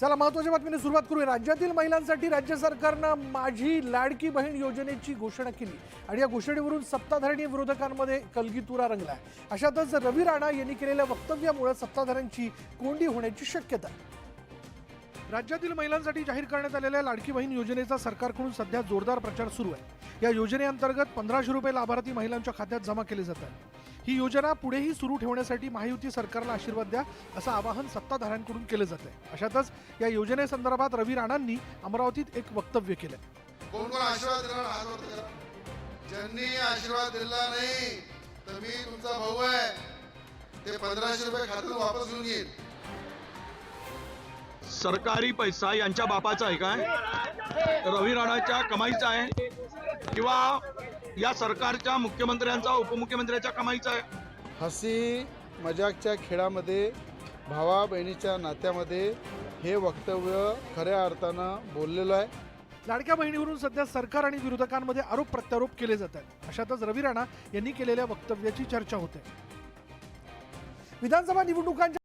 चला महत्त्वाच्या बातमीने सुरुवात करूया. राज्यातील महिलांसाठी राज्य सरकारनं माझी लाडकी बहीण योजनेची घोषणा केली. आणि या घोषणेवरून सत्ताधारणी विरोधकांमध्ये कलगीतुरा रंगला अशातच रवी राणा यांनी केलेल्या वक्तव्यामुळे सत्ताधाऱ्यांची कोंडी होण्याची शक्यता आहे. राज्यातील महिलांसाठी जाहीर करण्यात आलेल्या लाडकी बहीण योजनेचा सरकारकडून सध्या जोरदार प्रचार सुरू आहे. या योजनेअंतर्गत पंधराशे रुपये लाभार्थी महिलांच्या खात्यात जमा केले जातात. ही योजना पुढेही सुरू ठेवण्यासाठी महायुती सरकारला आशीर्वाद द्या असं आवाहन सत्ताधाऱ्यांकडून केलं जात आहे अशातच या योजनेसंदर्भात रवी राणांनी अमरावतीत एक वक्तव्य केलं कोण कोण आशीर्वाद दिला ज्यांनी आशीर्वाद दिला नाही तर मी तुमचा भाऊ आहे. ते पंधराशे रुपये खात्यात वापस घेऊन घेईन सरकारी पैसा यांच्या बापाचा आहे काय? रवी राणाच्या कमाईचा आहे? किंवा या सरकारच्या मुख्यमंत्र्यांचा उपमुख्यमंत्र्यांच्या कमाईचा आहे? हसी मजाकच्या खेळामध्ये भावा बहिणीच्या नात्यामध्ये हे वक्तव्य खऱ्या अर्थानं बोललेलं आहे. लाडक्या बहिणीवरून सध्या सरकार आणि विरोधकांमध्ये आरोप प्रत्यारोप केले जात आहेत. अशातच रवी राणा यांनी केलेल्या वक्तव्याची चर्चा होते. विधानसभा निवडणुकांच्या